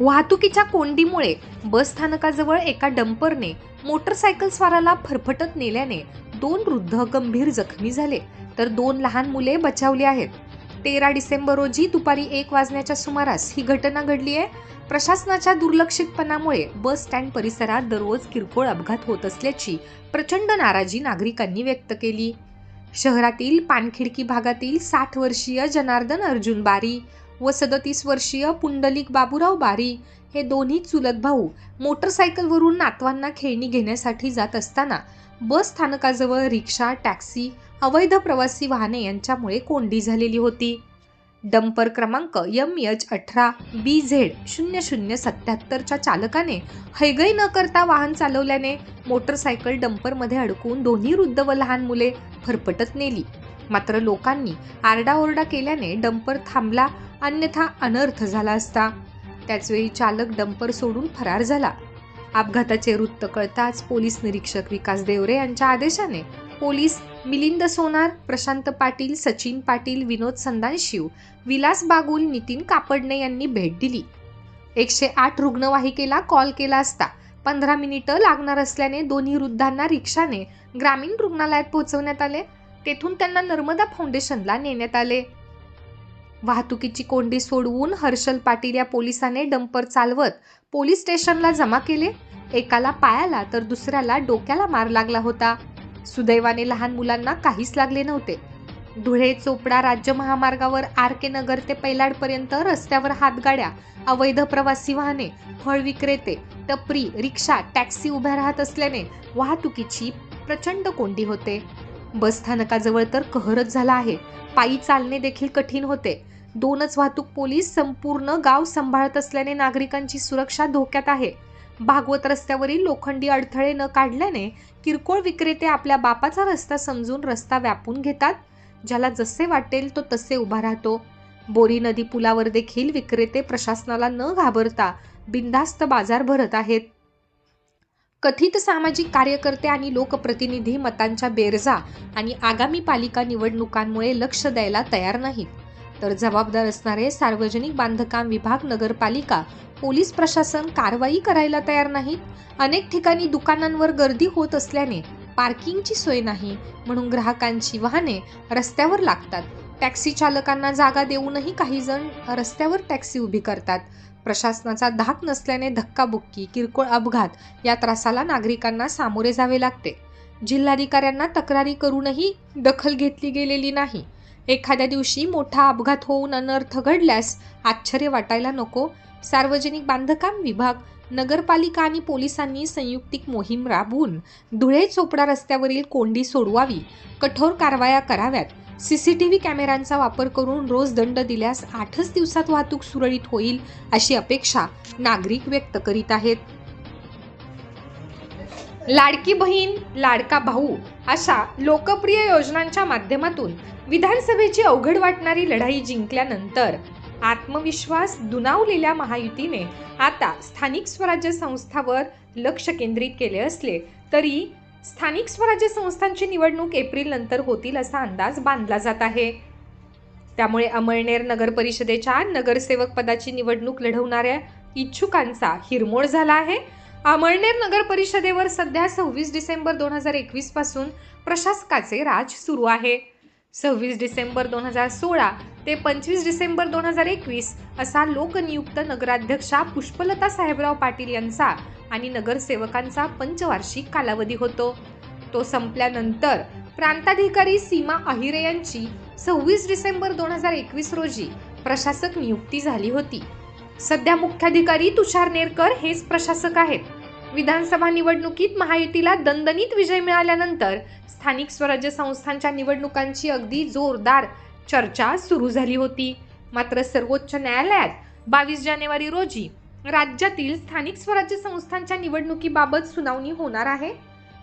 वाहतुकीच्या कोंडीमुळे बस स्थानकाजवळ एका डंपरने मोटरसायकल स्वाराला फरफटत नेल्याने दोन वृद्ध गंभीर जखमी झाले तर दोन लहान मुले बचावली आहेत. तेरा डिसेंबर रोजी दुपारी एक वाजण्याच्या सुमारास ही घटना घडली आहे. प्रशासनाच्या दुर्लक्षितपणामुळे बस स्टँड परिसरात दररोज किरकोळ अपघात होत असल्याची प्रचंड नाराजी नागरिकांनी व्यक्त केली. शहरातील पानखिडकी भागातील साठ वर्षीय जनार्दन अर्जुन बारी व सदतीस वर्षीय पुंडलिक बाबूराव बारी हे दोन्ही चुलत भाऊ मोटरसायकलवरून नातवांना खेळणी घेण्यासाठी जात असताना बस स्थानकाजवळ रिक्षा टॅक्सी अवैध प्रवासी वाहने यांच्यामुळे कोंडी झालेली होती. डंपर क्रमांक यम एच अठरा बी झेड शून्य शून्य सत्याहत्तरच्या चालकाने हैगई न करता वाहन चालवल्याने मोटरसायकल डंपरमध्ये अडकून दोन्ही वृद्ध व लहान मुले फरफटत नेली. मात्र लोकांनी आरडाओरडा केल्याने डंपर थांबला अन्यथा अनर्थ झाला असता. त्याचवेळी चालक डंपर सोडून फरार झाला. अपघाताचे वृत्त कळताच पोलीस निरीक्षक विकास देवरे यांच्या आदेशाने पोलीस मिलिंद सोनार प्रशांत पाटील सचिन पाटील विनोद संदानशिव विलास बागुल नितीन कापडणे यांनी भेट दिली. एकशे आठ रुग्णवाहिकेला कॉल केला असता पंधरा मिनिटं लागणार असल्याने दोन्ही वृद्धांना रिक्षाने ग्रामीण रुग्णालयात पोहोचवण्यात आले. तेथून त्यांना नर्मदा फाउंडेशनला नेण्यात आले. वाहतुकीची कोंडी सोडवून हर्षल पाटील या पोलिसाने डंपर चालवत पोलीस स्टेशनला जमा केले. एकाला पायाला तर दुसऱ्याला डोक्याला मार लागला होता. सुदैवाने लहान मुलांना काहीच लागले नव्हते. धुळे चोपडा राज्य महामार्गावर आर के नगर ते पैलाडपर्यंत रस्त्यावर हातगाड्या अवैध प्रवासी वाहने फळ विक्रेते टपरी रिक्षा टॅक्सी उभ्या राहत असल्याने वाहतुकीची प्रचंड कोंडी होते. बस स्थानकाजवळ तर कहरच झाला आहे. पायी चालणे देखील कठीण होते. दोनच वाहतूक पोलीस संपूर्ण गाव सांभाळत असल्याने नागरिकांची सुरक्षा धोक्यात आहे. भागवत रस्त्यावरील लोखंडी अडथळे न काढल्याने किरकोळ विक्रेते आपल्या बापाचा रस्ता समजून रस्ता व्यापून घेतात. ज्याला जसे वाटेल तो तसे उभा राहतो. बोरी नदी पुलावर देखील विक्रेते प्रशासनाला न घाबरता बिनधास्त बाजार भरत आहेत. कथित सामाजिक कार्यकर्ते आणि लोकप्रतिनिधी मतांच्या बेरजा आणि आगामी पालिका निवडणुकांमुळे लक्ष द्यायला तयार नाहीत. तर जबाबदार असणारे सार्वजनिक बांधकाम विभाग नगरपालिका पोलीस प्रशासन कारवाई करायला तयार नाहीत. अनेक ठिकाणी दुकानांवर गर्दी होत असल्याने पार्किंगची सोय नाही म्हणून ग्राहकांची वाहने रस्त्यावर लागतात. टॅक्सी चालकांना जागा देऊनही काही जण रस्त्यावर टॅक्सी उभी करतात. प्रशासनाचा धाक नसल्याने धक्काबुक्की किरकोळ अपघात या त्रासाला नागरिकांना सामोरे जावे लागते. जिल्हाधिकाऱ्यांना तक्रारी करूनही दखल घेतली गेलेली नाही. एखाद्या दिवशी मोठा अपघात होऊन अनर्थ घडल्यास आश्चर्य वाटायला नको. सार्वजनिक बांधकाम विभाग नगरपालिका आणि पोलिसांनी संयुक्तिक मोहीम राबवून धुळे चोपडा रस्त्यावरील कोंडी सोडवावी कठोर कारवाया कराव्यात. सी सी टी व्ही कॅमेऱ्यांचा वापर करून रोज दंड दिल्यास आठच दिवसात वाहतूक सुरळीत होईल अशी अपेक्षा नागरिक व्यक्त करीत आहेत. लाडकी बहीण लाडका भाऊ अशा लोकप्रिय योजनांच्या माध्यमातून विधानसभेची अवघड वाटणारी लढाई जिंकल्यानंतर आत्मविश्वास दुनावलेल्या महायुतीने आता स्थानिक स्वराज्य संस्थावर लक्ष केंद्रित केले असले तरी स्थानिक स्वराज्य संस्थांची निवडणूक एप्रिल नंतर होतील असा अंदाज बांधला जात आहे. त्यामुळे अमळनेर नगर परिषदेच्या नगरसेवक पदाची निवडणूक लढवणाऱ्या इच्छुकांचा हिरमोड झाला आहे. अमळनेर नगर परिषदेवर सध्या सव्वीस डिसेंबर दोन हजार एकवीसपासून प्रशासकाचे राज सुरू आहे. सव्वीस डिसेंबर दोन हजार सोळा ते पंचवीस डिसेंबर दोन हजार एकवीस असा लोकनियुक्त नगराध्यक्षा पुष्पलता साहेबराव पाटील यांचा आणि नगरसेवकांचा पंचवार्षिक कालावधी होतो. तो संपल्यानंतर प्रांताधिकारी सीमा अहिरे यांची सव्वीस डिसेंबर दोन हजार एकवीस रोजी प्रशासक नियुक्ती झाली होती. सध्या मुख्याधिकारी तुषार नेरकर हेच प्रशासक आहेत. विधानसभा निवडणुकीत महायुतीला दणदणीत विजय मिळाल्यानंतर स्थानिक स्वराज्य संस्थांच्या निवडणुकांची अगदी जोरदार चर्चा सुरू झाली होती. मात्र सर्वोच्च न्यायालयात बावीस जानेवारी रोजी राज्यातील स्थानिक स्वराज्य संस्थांच्या निवडणुकीबाबत सुनावणी होणार आहे.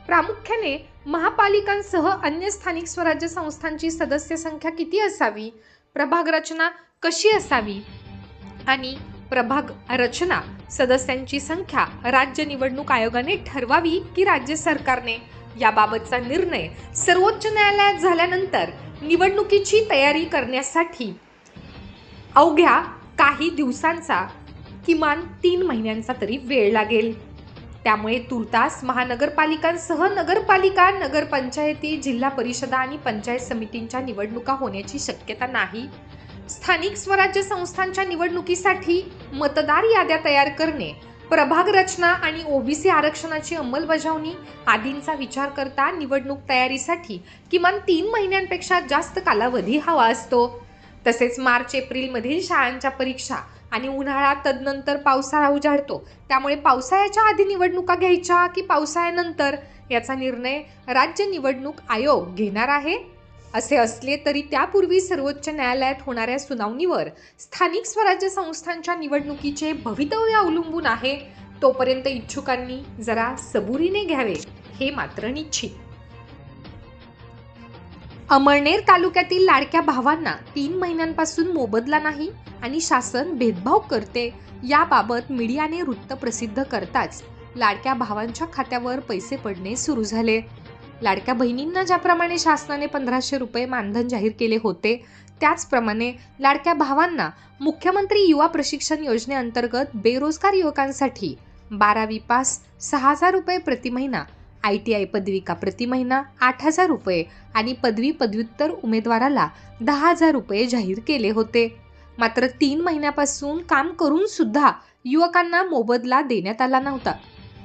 प्रामुख्याने महापालिकांसह अन्य स्थानिक स्वराज्य संस्थांची सदस्य संख्या किती असावी? प्रभाग रचना कशी असावी? आणि प्रभाग रचना. सदस्यांची संख्या राज्य निवडणूक आयोगाने ठरवावी की राज्य सरकारने? याबाबतचा निर्णय सर्वोच्च न्यायालयात झाल्यानंतर निवडणुकीची तयारी करण्यासाठी अवघ्या काही दिवसांचा किमान तीन महिन्यांचा तरी वेळ लागेल. त्यामुळे तुर्तास महानगरपालिकांसह नगरपालिका नगरपंचायती जिल्हा परिषदा आणि पंचायत समितींच्या निवडणुका होण्याची शक्यता नाही. स्थानिक स्वराज्य संस्थांच्या निवडणुकीसाठी मतदार याद्या तयार करणे प्रभाग रचना आणि ओबीसी आरक्षणाची अंमलबजावणी आदींचा विचार करता निवडणूक तयारीसाठी किमान तीन महिन्यांपेक्षा जास्त कालावधी हवा असतो. तसेच मार्च एप्रिलमधील शाळांच्या परीक्षा आणि उन्हाळा तदनंतर पावसाळा उजाडतो. त्यामुळे पावसाळ्याच्या आधी निवडणुका घ्यायच्या की पावसाळ्यानंतर? याचा निर्णय राज्य निवडणूक आयोग घेणार आहे. असे असले तरी त्यापूर्वी सर्वोच्च न्यायालयात होणाऱ्या सुनावणीवर स्थानिक स्वराज्य संस्थांच्या निवडणुकीचे भवितव्य अवलंबून आहे तोपर्यंत इच्छुकांनी जरा सबुरीने घ्यावे हे मात्र निश्चित. अमळनेर तालुक्यातील लाडक्या भावांना तीन महिन्यांपासून मोबदला नाही आणि शासन भेदभाव करते याबाबत मीडियाने वृत्त प्रसिद्ध करताच लाडक्या भावांच्या खात्यावर पैसे पडणे सुरू झाले. लाडक्या बहिणींना ज्याप्रमाणे शासनाने पंधराशे रुपये मानधन जाहीर केले होते त्याचप्रमाणे लाडक्या भावांना मुख्यमंत्री युवा प्रशिक्षण योजनेअंतर्गत बेरोजगार युवकांसाठी बारावी पास सहा हजार रुपये प्रति महिना आय टी आय पदविका प्रति महिना आठ हजार रुपये आणि पदवी पदव्युत्तर उमेदवाराला दहा हजार रुपये जाहीर केले होते. मात्र तीन महिन्यापासून काम करून सुद्धा युवकांना मोबदला देण्यात आला नव्हता.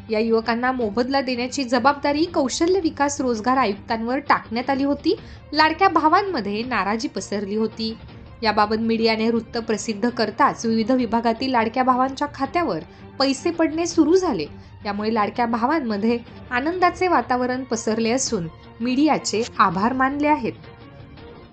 या युवकांना मोबदला देण्याची जबाबदारी कौशल्य विकास रोजगार आयुक्तांवर टाकण्यात आली होती. लाडक्या भावांमध्ये नाराजी पसरली होती. याबाबत मीडियाने वृत्त प्रसिद्ध करताच विविध विभागातील लाडक्या भावांच्या खात्यावर पैसे पडणे सुरू झाले. यामुळे लाडक्या भावांमध्ये आनंदाचे वातावरण पसरले असून मीडियाचे आभार मानले आहेत.